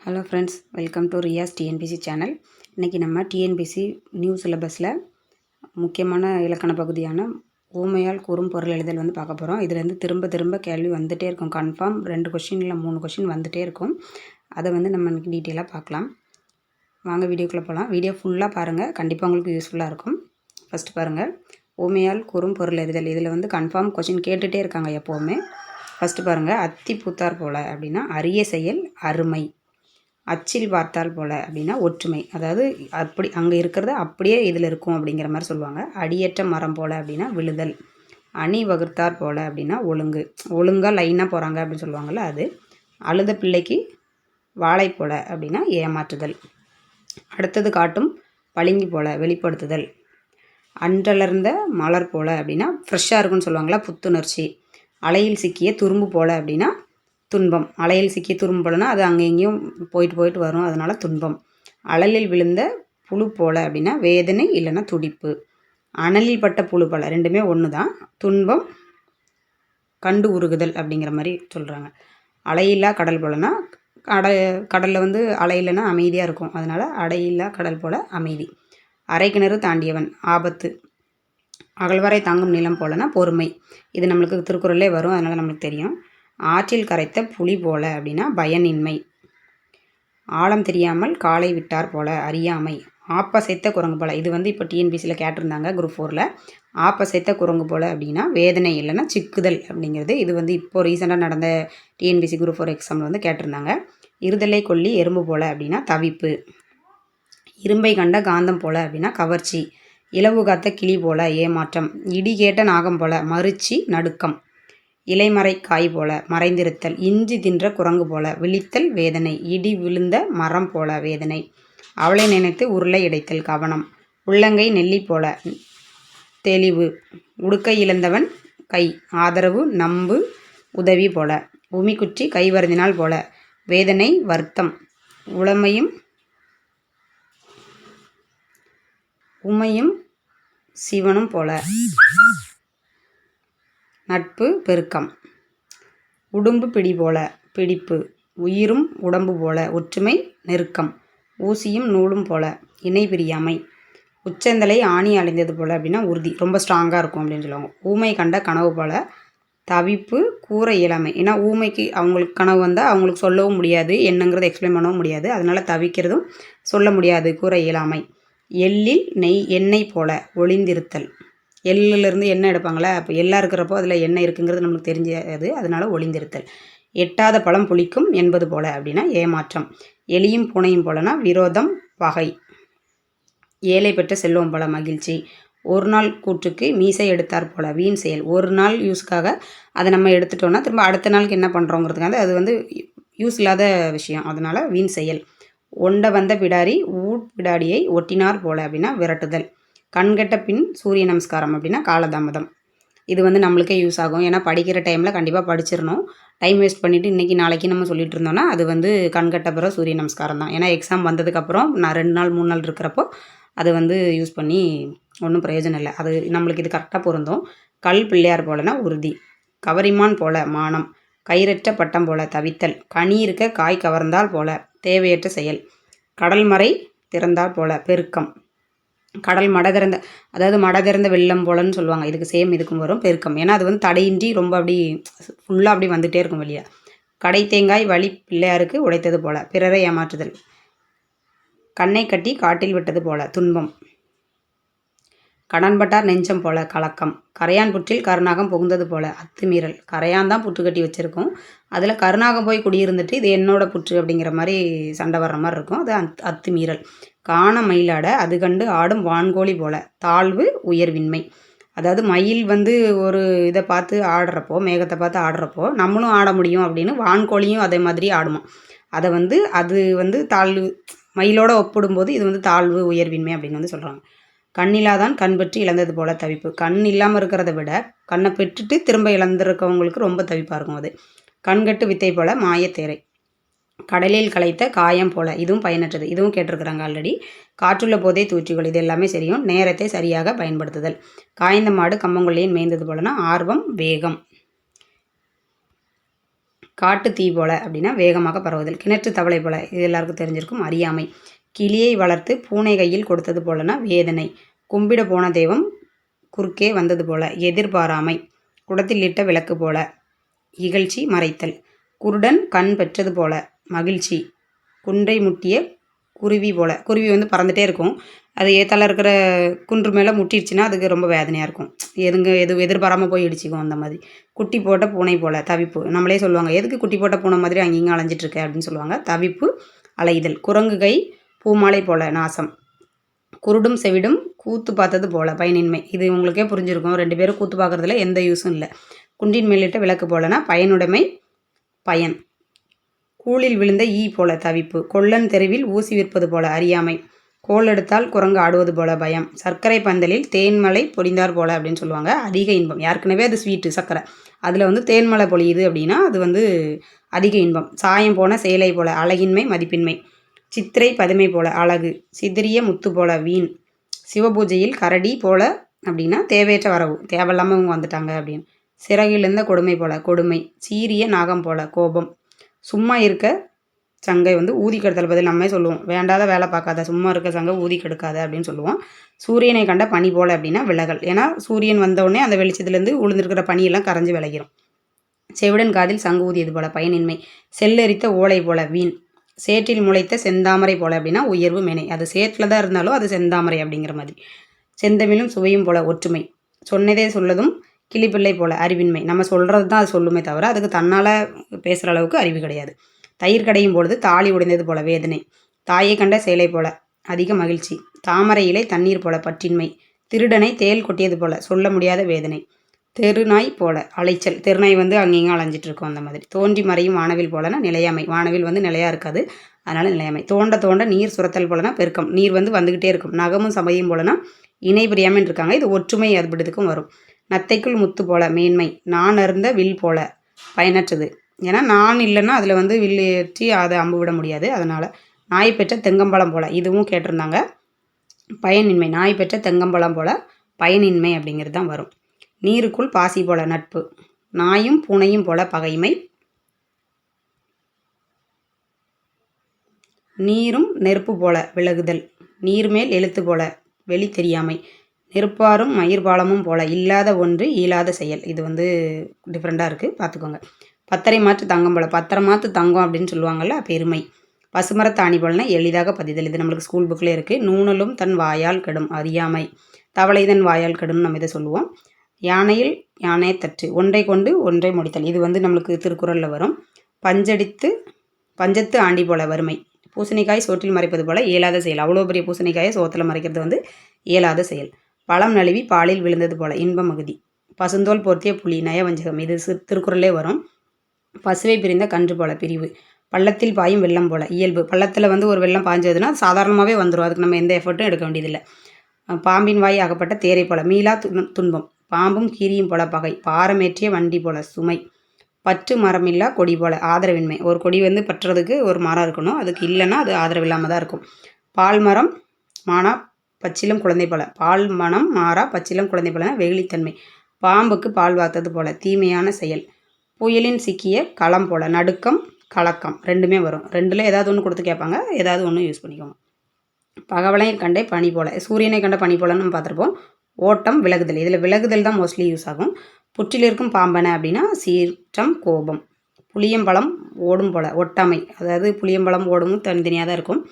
Hello friends welcome to Riyaz TNPSC channel இன்றைக்கி நம்ம TNPSC new சிலபஸில் முக்கியமான இலக்கண பகுதியான ஊமையால் கூறும் பொருள் எழுதல் வந்து பார்க்க போகிறோம் இதுலேருந்து திரும்ப திரும்ப கேள்வி வந்துகிட்டே இருக்கும். கன்ஃபார்ம் ரெண்டு கொஷின் இல்லை மூணு கொஷின் வந்துகிட்டே இருக்கும். அதை வந்து நம்ம இன்றைக்கி டீட்டெயிலாக பார்க்கலாம். வாங்க வீடியோக்குள்ளே போகலாம் வீடியோ ஃபுல்லாக பாருங்கள் கண்டிப்பாக உங்களுக்கு யூஸ்ஃபுல்லாக இருக்கும். ஃபஸ்ட்டு பாருங்கள் ஊமையால் கூறும் பொருள் எழுதல். இதில் வந்து கன்ஃபார்ம் கொஷின் கேட்டுகிட்டே இருக்காங்க எப்போவுமே. ஃபஸ்ட்டு பாருங்கள் அத்தி பூத்தார் போல் அப்படின்னா அரிய செயல் அருமை. அச்சில் பார்த்தால் போல அப்படின்னா ஒற்றுமை. அதாவது அப்படி அங்கே இருக்கிறத அப்படியே இதில் இருக்கும் அப்படிங்கிற மாதிரி சொல்லுவாங்க. அடியற்ற மரம் போல அப்படின்னா விழுதல். அணி வகுத்தார் போல அப்படின்னா ஒழுங்கு. ஒழுங்காக லைனாக போகிறாங்க அப்படின்னு சொல்லுவாங்கள்ல அது. அழுத பிள்ளைக்கு வாழை போல அப்படின்னா ஏமாற்றுதல். அடுத்தது காட்டும் பளிங்கி போல வெளிப்படுத்துதல். அன்றலர்ந்த மலர் போல அப்படின்னா ஃப்ரெஷ்ஷாக இருக்குன்னு சொல்லுவாங்களா புத்துணர்ச்சி. அலையில் சிக்கிய துரும்பு போல அப்படின்னா துன்பம். அலையில் சிக்கிய துரும்பு அது அங்கே எங்கேயும் போயிட்டு போயிட்டு வரும். அதனால் துன்பம். அழலில் விழுந்த புழு போல அப்படின்னா வேதனை இல்லைன்னா துடிப்பு. அனலில் பட்ட புழு போல. ரெண்டுமே ஒன்று தான் துன்பம் கண்டு உருகுதல் அப்படிங்கிற மாதிரி சொல்கிறாங்க அலையில்லா கடல் போலனா கடை கடலில் வந்து அலையில்லைன்னா அமைதியாக இருக்கும். அதனால் அடையில்லா கடல் போல அமைதி. அரை கிணறு தாண்டியவன். ஆபத்து. அகழ்வரை தாங்கும் நிலம் போலனா பொறுமை. இது நம்மளுக்கு திருக்குறளே வரும். அதனால் நம்மளுக்கு தெரியும். ஆற்றில் கரைத்த புலி போல அப்படின்னா பயனின்மை. ஆழம் தெரியாமல் காலை விட்டார் போல அறியாமை. ஆப்பசைத்த குரங்கு போல். இது வந்து இப்போ டிஎன்பிசியில் கேட்டிருந்தாங்க குரூப் ஃபோரில் ஆப்பசைத்த குரங்கு போல அப்படின்னா வேதனை இல்லைன்னா சிக்குதல் அப்படிங்கிறது. இது வந்து இப்போ ரீசெண்டாக நடந்த டிஎன்பிசி குரூப் ஃபோர் எக்ஸாமில் வந்து கேட்டிருந்தாங்க. இருதலை கொல்லி எறும்பு போல அப்படின்னா தவிப்பு. இரும்பை கண்ட காந்தம் போல அப்படின்னா கவர்ச்சி. இலவு காத்த கிளி போல ஏமாற்றம். இடி கேட்ட நாகம் போல மறுச்சி நடுக்கம். இலைமறை காய் போல மறைந்திருத்தல் இஞ்சி தின்ற குரங்கு போல விழித்தல் வேதனை இடி விழுந்த மரம் போல வேதனை. அவளை நினைத்து உருளை இடைத்தல் கவனம். உள்ளங்கை நெல்லி போல தெளிவு. உடுக்கை இழந்தவன் கை. ஆதரவு நம்பு உதவி போல. பூமிக்குச்சி கை வருந்தினால் போல. வேதனை வருத்தம். உளமையும் உமையும் சிவனும் போல. நட்பு பெருக்கம். உடும்பு பிடி போல பிடிப்பு உயிரும் உடம்பு போல ஒற்றுமை நெருக்கம். ஊசியும் நூலும் போல இணை பிரியாமை. உச்சந்தலை ஆணி அலைந்தது போல் அப்படின்னா உறுதி. ரொம்ப ஸ்ட்ராங்காக இருக்கும் அப்படின்னு சொல்லுவாங்க. ஊமை கண்ட கனவு போல் தவிப்பு கூற இயலாமை. ஏன்னா ஊமைக்கு அவங்களுக்கு கனவு வந்தால் அவங்களுக்கு சொல்லவும் முடியாது என்னங்கிறத எக்ஸ்பிளைன் பண்ணவும் முடியாது. அதனால் தவிக்கிறதும் சொல்ல முடியாது கூற இயலாமை. எள்ளில் நெய் எண்ணெய் போல ஒளிந்திருத்தல். எள்ளுலேருந்து எண்ணெய் எடுப்பாங்களே அப்போ எல்லாம் இருக்கிறப்போ அதில் எண்ணெய் இருக்குங்கிறது நம்மளுக்கு தெரிஞ்சது. அதனால் ஒளிந்திருத்தல். எட்டாத பழம் புளிக்கும் என்பது போல அப்படின்னா ஏமாற்றம். எலியும் பூனையும் போலனா விரோதம் பகை. ஏழை பெற்ற செல்வம் போல மகிழ்ச்சி. ஒரு நாள் கூற்றுக்கு மீசை எடுத்தார் போல வீண் செயல். ஒரு நாள் யூஸ்க்காக அதை நம்ம எடுத்துட்டோம்னா திரும்ப அடுத்த நாளுக்கு என்ன பண்ணுறோங்கிறதுக்காக அது வந்து யூஸ் இல்லாத விஷயம். அதனால் வீண் செயல். ஒண்ட வந்த பிடாரி ஊட் பிடாடியை ஒட்டினார் போல அப்படின்னா விரட்டுதல். கண்கட்ட பின் சூரிய நமஸ்காரம் அப்படின்னா காலதாமதம். இது வந்து நம்மளுக்கே யூஸ் ஆகும். ஏன்னா படிக்கிற டைமில் கண்டிப்பாக படிச்சிடணும் டைம் வேஸ்ட் பண்ணிவிட்டு இன்றைக்கி நாளைக்கு நம்ம சொல்லிட்டு இருந்தோம்னா அது வந்து கண்கட்ட பிறகு சூரிய நமஸ்காரம் தான். ஏன்னா எக்ஸாம் வந்ததுக்கப்புறம் நான் ரெண்டு நாள் மூணு நாள் இருக்கிறப்போ அது வந்து யூஸ் பண்ணி ஒன்றும் பிரயோஜனம் இல்லை. அது நம்மளுக்கு இது கரெக்டாக பொருந்தும். கல் பிள்ளையார் போலனா உறுதி. கவரிமான் போல மானம். கயிறற்ற பட்டம் போல தவித்தல். கனி இருக்க காய் கவர்ந்தால் போல தேவையற்ற செயல். கடல்மறை திறந்தால் போல பெருக்கம். கடல் மட திறந்த அதாவது மட திறந்த வெள்ளம் போலன்னு சொல்லுவாங்க. இதுக்கு சேம் இதுக்கும் வரும் பெருக்கம். ஏன்னா அது வந்து தடையின்றி ரொம்ப அப்படி ஃபுல்லாக அப்படி வந்துகிட்டே இருக்கும் வெளியே. கடை தேங்காய் வழி பிள்ளையாருக்கு உடைத்தது போல பிறரை ஏமாற்றுதல். கண்ணை கட்டி காட்டில் விட்டது போல துன்பம். கடன்பட்டார் நெஞ்சம் போல கலக்கம். கரையான் புற்றில் கருநாகம் புகுந்தது போல அத்துமீறல். கரையான் தான் புற்று கட்டி வச்சுருக்கோம். அதில் கருநாகம் போய் குடியிருந்துட்டு இது என்னோட புற்று அப்படிங்கிற மாதிரி சண்டை வர்ற மாதிரி இருக்கும். அது அத் அத்துமீறல். காண மயிலாட அது கண்டு ஆடும் வான்கோழி போல. தாழ்வு உயர்வின்மை. அதாவது மயில் வந்து ஒரு இதை பார்த்து ஆடுறப்போ மேகத்தை பார்த்து ஆடுறப்போ நம்மளும் ஆட முடியும் அப்படின்னு வான்கோழியும் அதே மாதிரி ஆடுமா. அதை வந்து அது வந்து தாழ்வு மயிலோட ஒப்பிடும்போது இது வந்து தாழ்வு உயர்வின்மை அப்படின்னு வந்து சொல்கிறாங்க கண்ணில்லாதான் கண் பெற்று இழந்தது போல தவிப்பு. கண் இல்லாமல் இருக்கிறத விட கண்ணை பெற்றுட்டு திரும்ப இழந்திருக்கவங்களுக்கு ரொம்ப தவிப்பாக இருக்கும் அது. கண்கட்டு வித்தை போல மாயத்தேரை கடலில் களைத்த காயம் போல. இதுவும் பயனற்றது. இதுவும் கேட்டிருக்கிறாங்க ஆல்ரெடி காற்றுள்ள போதே தூற்றிகள். இது எல்லாமே சரியும். நேரத்தை சரியாக பயன்படுத்துதல். காய்ந்த மாடு கம்மங்கொல்லியின் மேய்ந்தது போலனா ஆர்வம் வேகம். காட்டு தீ போல அப்படின்னா வேகமாக பரவுதல். கிணற்று தவளை போல. இது எல்லாருக்கும் தெரிஞ்சிருக்கும். அறியாமை. கிளியை வளர்த்து பூனை கையில் கொடுத்தது போலனா வேதனை. கும்பிட போன தெய்வம் குறுக்கே வந்தது போல. எதிர்பாராமை. குடத்தில் இட்ட விளக்கு போல. இகழ்ச்சி மறைத்தல். குருடன் கண் பெற்றது போல. மகிழ்ச்சி. குன்றை முட்டிய குருவி போல். குருவி வந்து பறந்துகிட்டே இருக்கும். அது ஏத்தால இருக்கிற குன்று மேலே முட்டிடுச்சுன்னா அதுக்கு ரொம்ப வேதனையாக இருக்கும். எதுங்க எது எதிர்பாராமல் போய் இடிச்சிக்கும் அந்த மாதிரி. குட்டி போட்ட பூனை போல தவிப்பு. நம்மளே சொல்லுவாங்க எதுக்கு குட்டி போட்ட பூனை மாதிரி அங்கேயும் அலைஞ்சிட்டு அப்படின்னு சொல்லுவாங்க. தவிப்பு அலைதல். குரங்கு கை பூமாலை போல் நாசம். குருடும் செவிடும் கூத்து பார்த்தது போல் பயனின்மை. இது உங்களுக்கே புரிஞ்சிருக்கும். ரெண்டு பேரும் கூத்து பார்க்குறதுல எந்த யூஸும் இல்லை. குண்டின் மேலிட்ட விளக்கு போலனா பயனுடைமை பயன். கூழில் விழுந்த ஈ போல தவிப்பு. கொல்லன் தெருவில் ஊசி விற்பது போல அறியாமை. கோல் எடுத்தால் குரங்கு ஆடுவது போல பயம். சர்க்கரை பந்தலில் தேன்மலை பொழிந்தார் போல அப்படின்னு சொல்லுவாங்க. அதிக இன்பம். ஏற்கனவே அது ஸ்வீட்டு சர்க்கரை. அதில் வந்து தேன்மலை பொழியுது அப்படின்னா அது வந்து அதிக இன்பம். சாயம் போன சேலை போல அழகின்மை மதிப்பின்மை. சித்திரை பதுமை போல அழகு. சிதறிய முத்து போல வீண். சிவபூஜையில் கரடி போல அப்படின்னா தேவையற்ற வரவு. தேவையில்லாமல் இவங்க வந்துட்டாங்க அப்படின்னு. சிறகிலிருந்த கொடுமை போல கொடுமை. சீரிய நாகம் போல கோபம். சும்மா இருக்க சங்கை வந்து ஊதி கெடுத்தல் பதில் நம்மே சொல்லுவோம். வேண்டாத வேலை பார்க்காத சும்மா இருக்க சங்கை ஊதி கெடுக்காத அப்படின்னு சொல்லுவோம். சூரியனை கண்ட பனி போல் அப்படின்னா விலகல். ஏன்னா சூரியன் வந்தவுடனே அந்த வெளிச்சத்துலேருந்து உளுந்திருக்கிற பனியெல்லாம் கரைஞ்சி விளைகிறோம் செவிடன் காதில் சங்கு ஊதியது போல பயனின்மை. செல்லரித்த ஓலை போல வீண். சேற்றில் முளைத்த செந்தாமரை போல அப்படின்னா உயர்வு மேனை. அது சேற்றில் தான் இருந்தாலும் அது செந்தாமரை அப்படிங்கிற மாதிரி. செந்தமிழும் சுவையும் போல ஒற்றுமை. சொன்னதே சொல்லதும் கிளிப்பிள்ளை போல அறிவின்மை. நம்ம சொல்கிறது தான் அது சொல்லுமே தவிர அதுக்கு தன்னால் பேசுகிற அளவுக்கு அறிவு கிடையாது. தயிர் கடையும் பொழுது தாலி உடைந்தது போல வேதனை. தாயை கண்ட சேலை போல அதிக மகிழ்ச்சி. தாமரை இலை தண்ணீர் போல பற்றின்மை. திருடனை தேல் கொட்டியது போல சொல்ல முடியாத வேதனை. தெருநாய் போல அலைச்சல். தெருநாய் வந்து அங்கேயும் அலைஞ்சிட்டு இருக்கும் அந்த மாதிரி. தோன்றி மறையும் வானவில் போலனா நிலையாமை. வானவில் வந்து நிலையாக இருக்காது. அதனால் நிலையாமை. தோண்ட தோண்ட நீர் சுரத்தல் போலனா பெருக்கம். நீர் வந்து வந்துக்கிட்டே இருக்கும். நகமும் சமையும் போலனா இணை பிரியாமல் இருக்காங்க இது ஒற்றுமை ஏற்படுத்துக்கும் வரும். நத்தைக்குள் முத்து போல மேன்மை. நான் அருந்த வில் போல. பயனற்றது. ஏன்னா நான் இல்லைன்னா அதில் வந்து வில் ஏற்றி அதை அம்பு விட முடியாது. அதனால் நாய் பெற்ற தெங்கம்பழம் போல். இதுவும் கேட்டிருந்தாங்க. பயனின்மை. நாய் பெற்ற தெங்கம்பழம் போல் பயனின்மை அப்படிங்கிறது தான் வரும். நீருக்குள் பாசி போல நட்பு. நாயும் பூனையும் போல பகைமை. நீரும் நெருப்பு போல விலகுதல். நீர்மேல் எழுத்து போல வெளி தெரியாமை. நெருப்பாரும் மயிர்பாலமும் போல இல்லாத ஒன்று இயலாத செயல். இது வந்து டிஃப்ரெண்ட்டாக இருக்குது பார்த்துக்கோங்க பத்தரை மாற்று தங்கம் போல. பத்தரை மாற்று தங்கம் அப்படின்னு சொல்லுவாங்கள்ல பெருமை. பசுமரத்தாணி போலனா எளிதாக பதிதல். இது நம்மளுக்கு ஸ்கூல் புக்கில் இருக்குது நூனலும் தன் வாயால் கெடும். அறியாமை. தவளை தன் வாயால் கெடும் நம்ம இதை சொல்லுவோம். யானையில் யானை தற்று ஒன்றை கொண்டு ஒன்றை முடித்தல். இது வந்து நம்மளுக்கு திருக்குறளில் வரும். பஞ்சடித்து பஞ்சத்து ஆண்டி போல வறுமை. பூசணிக்காய் சோற்றில் மறைப்பது போல இயலாத செயல். அவ்வளோ பெரிய பூசணிக்காயை சோத்தில் மறைக்கிறது வந்து இயலாத செயல். பழம் நழுவி பாலில் விழுந்தது போல. இன்ப மகுதி பசுந்தோல் போர்த்திய புலி நயவஞ்சகம். இது திருக்குறளே வரும். பசுவை பிரிந்த கன்று போல பிரிவு. பள்ளத்தில் பாயும் வெள்ளம் போல. இயல்பு. பள்ளத்தில் வந்து ஒரு வெள்ளம் பாஞ்சதுன்னா சாதாரணமாகவே வந்துடும் அதுக்கு நம்ம எந்த எஃபர்ட்டும் எடுக்க வேண்டியதில்லை. பாம்பின் வாய் ஆகப்பட்ட தேரை போல. மீளா துன்பம். பாம்பும் கீரியும் போல பகை. பாரமேற்றிய வண்டி போல சுமை. பற்று மரமில்லா கொடி போல. ஆதரவின்மை. ஒரு கொடி வந்து பற்றுறதுக்கு ஒரு மரம் இருக்கணும். அதுக்கு இல்லைன்னா அது ஆதரவு இல்லாமல் தான் இருக்கும். பால் மரம் மானா பச்சிலம் குழந்தை போல. பால் மனம் மாறா பச்சிலம் குழந்தை போல வெகுளித்தன்மை. பாம்புக்கு பால் வார்த்தது போல தீமையான செயல். புயலின் சிக்கிய களம் போல. நடுக்கம் கலக்கம் ரெண்டுமே வரும். ரெண்டில் ஏதாவது ஒன்று கொடுத்து கேட்பாங்க. ஏதாவது ஒன்று யூஸ் பண்ணிக்கோங்க பகவலையும் கண்டே பனி போல. சூரியனை கண்ட பனி போலன்னு நம்ம பார்த்துருப்போம். ஓட்டம் விலகுதல். இதில் விலகுதல் தான் மோஸ்ட்லி யூஸ் ஆகும். புற்றில் இருக்கும் பாம்பனை அப்படின்னா சீற்றம் கோபம். புளியம்பழம் ஓடும் போல். ஒட்டாமை. அதாவது புளியம்பழம் ஓடும் தனித்தனியாக தான் இருக்கும்.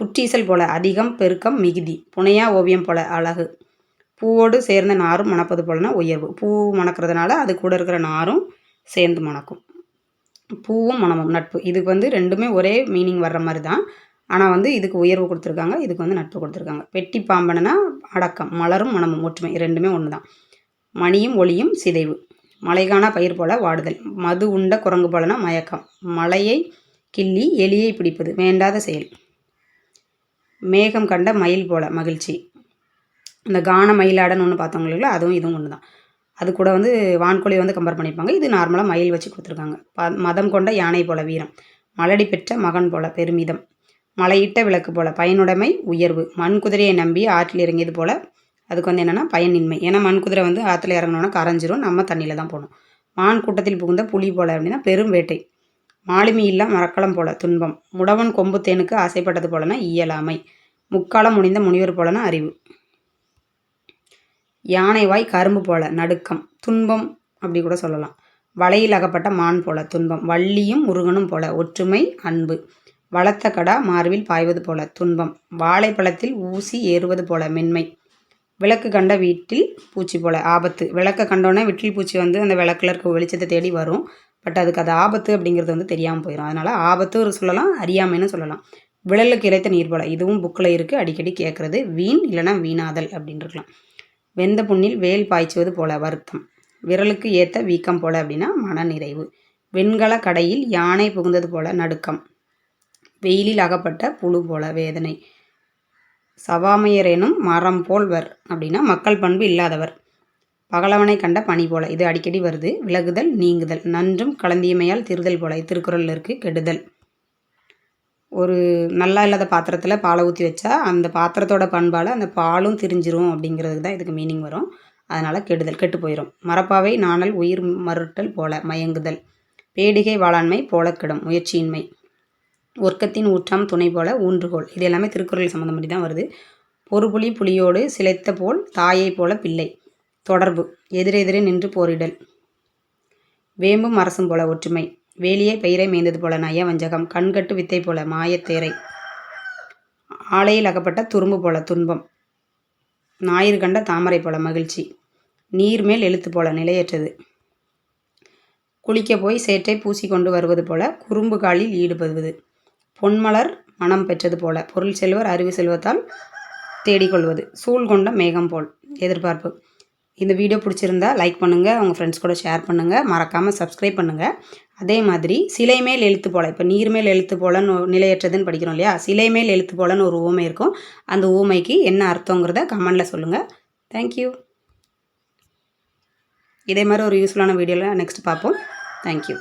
புற்றீசல் போல அதிகம் பெருக்கம் மிகுதி. புனையா ஓவியம் போல அழகு. பூவோடு சேர்ந்த நாரும் மணப்பது போலனா உயர்வு. பூ மணக்கிறதுனால அது கூட இருக்கிற நாரும் சேர்ந்து மணக்கும். பூவும் மணமும் நட்பு. இதுக்கு வந்து ரெண்டுமே ஒரே மீனிங் வர்ற மாதிரி தான். ஆனால் வந்து இதுக்கு உயர்வு கொடுத்துருக்காங்க இதுக்கு வந்து நட்பு கொடுத்துருக்காங்க. வெட்டி பாம்பனா அடக்கம் மலரும் மனமும் ஒற்றுமை. ரெண்டுமே ஒன்று தான். மணியும் ஒளியும் சிதைவு. மலைகான பயிர் போல வாடுதல். மது உண்ட குரங்கு போலனா மயக்கம். மலையை கிள்ளி எலியை பிடிப்பது. வேண்டாத செயல். மேகம் கண்ட மயில் போல மகிழ்ச்சி. இந்த கான மயிலாடன்னு ஒன்று பார்த்தவங்களுக்கு அதுவும் இதுவும் ஒன்று தான் அது கூட வந்து வான்கோழி வந்து கம்பேர் பண்ணியிருப்பாங்க இது நார்மலாக மயில் வச்சு கொடுத்துருக்காங்க. ப மதம் கொண்ட யானை போல வீரம். மலடி பெற்ற மகன் போல பெருமிதம். மலையிட்ட விளக்கு போல பயனுடைமை உயர்வு. மண் குதிரையை நம்பி ஆற்றில் இறங்கியது போல அதுக்கு வந்து என்னென்னா பயனின்மை. ஏன்னா மண் குதிரை வந்து ஆற்றுல இறங்கினோன்னா கரைஞ்சிரும் நம்ம தண்ணியில் தான் போகணும். மான் கூட்டத்தில் புகுந்த புலி போல அப்படின்னா பெரும் வேட்டை. மாலுமி இல்லா மரக்கலம் போல துன்பம். முடவன் கொம்பு தேனுக்கு ஆசைப்பட்டது போலனா இயலாமை. முக்காலம் முடிந்த முனிவர் போலனா அறிவு. யானை வாய் கரும்பு போல நடுக்கம் துன்பம் அப்படி கூட சொல்லலாம். வலையில் அகப்பட்ட மான் போல துன்பம். வள்ளியும் முருகனும் போல ஒற்றுமை அன்பு. வளர்த்த கடா மார்பில் பாய்வது போல துன்பம். வாழைப்பழத்தில் ஊசி ஏறுவது போல மென்மை. விளக்கு கண்ட வீட்டில் பூச்சி போல ஆபத்து. விளக்க கண்டோன்னே வீட்டில் பூச்சி வந்து அந்த விளக்கில் இருக்க வெளிச்சத்தை தேடி வரும். பட் அதுக்கு அது ஆபத்து அப்படிங்கிறது வந்து தெரியாமல் போயிடும் அதனால் ஆபத்து ஒரு சொல்லலாம் அறியாமைன்னு சொல்லலாம். விழலுக்கு இறைத்த நீர் போல. இதுவும் புக்கில் இருக்குது அடிக்கடி கேட்குறது வீண் இல்லைனா வீணாதல் அப்படின்ருக்கலாம். வெந்த புண்ணில் வேல் பாய்ச்சுவது போல வருத்தம். விரலுக்கு ஏற்ற வீக்கம் போல அப்படின்னா மனநிறைவு. வெண்கல கடையில் யானை புகுந்தது போல நடுக்கம். வெயிலில் அகப்பட்ட புழு போல வேதனை. சவாமையரேனும் மரம் போல்வர் அப்படின்னா மக்கள் பண்பு இல்லாதவர். பகலவனை கண்ட பனி போல. இது அடிக்கடி வருது. விலகுதல் நீங்குதல். நன்றும் கலந்தியமையால் திருதல் போல. திருக்குறளில் இருக்குது கெடுதல். ஒரு நல்லா இல்லாத பாத்திரத்தில் பாலை ஊற்றி வச்சா அந்த பாத்திரத்தோட பண்பால் அந்த பாலும் திரிஞ்சிரும் அப்படிங்கிறதுக்கு தான் இதுக்கு மீனிங் வரும். அதனால் கெடுதல் கெட்டு போயிடும் மரப்பாவை நாணல் உயிர் மறுட்டல் போல மயங்குதல். பேடிகை வாளாண்மை போல கெடும் முயற்சியின்மை. ஒர்க்கத்தின் ஊற்றம் துணை போல ஊன்றுகோல் இது எல்லாமே திருக்குறள் சம்மந்தப்படி தான் வருது. பொறுப்புலி புலியோடு சிலைத்த போல் தாயை போல பிள்ளை. தொடர்பு. எதிரெதிரே நின்று போரிடல். வேம்பும் அரசும் போல ஒற்றுமை. வேலியை பயிரை மேய்ந்தது போல நய வஞ்சகம் கண்கட்டு வித்தை போல மாயத்தேரை ஆலையில் அகப்பட்ட துரும்பு போல துன்பம். ஞாயிறு கண்ட தாமரை போல மகிழ்ச்சி. நீர்மேல் எழுத்து போல நிலையற்றது. குளிக்க போய் சேற்றை பூசி கொண்டு வருவது போல குறும்பு காலில் ஈடுபடுவது. பொன்மலர் மனம் பெற்றது போல பொருள் செல்வர் அறிவு செல்வத்தால் தேடிக்கொள்வது. சூழ் கொண்ட மேகம் போல். எதிர்பார்ப்பு. இந்த வீடியோ பிடிச்சிருந்தா லைக் பண்ணுங்கள் உங்கள் ஃப்ரெண்ட்ஸ் கூட ஷேர் பண்ணுங்கள் மறக்காமல் சப்ஸ்கிரைப் பண்ணுங்கள் அதே மாதிரி சிலை மேல் எழுத்து போல இப்போ நீர் மேல் எழுத்து போலன்னு நிலையற்றதுன்னு படிக்கிறோம் இல்லையா? சிலை மேல் எழுத்து போலன்னு ஒரு ஊமை இருக்கும். அந்த ஊமைக்கு என்ன அர்த்தங்கிறத கமெண்டில் சொல்லுங்கள் தேங்க்யூ இதே மாதிரி ஒரு யூஸ்ஃபுல்லான வீடியோவில் நெக்ஸ்ட் பார்ப்போம். தேங்க்யூ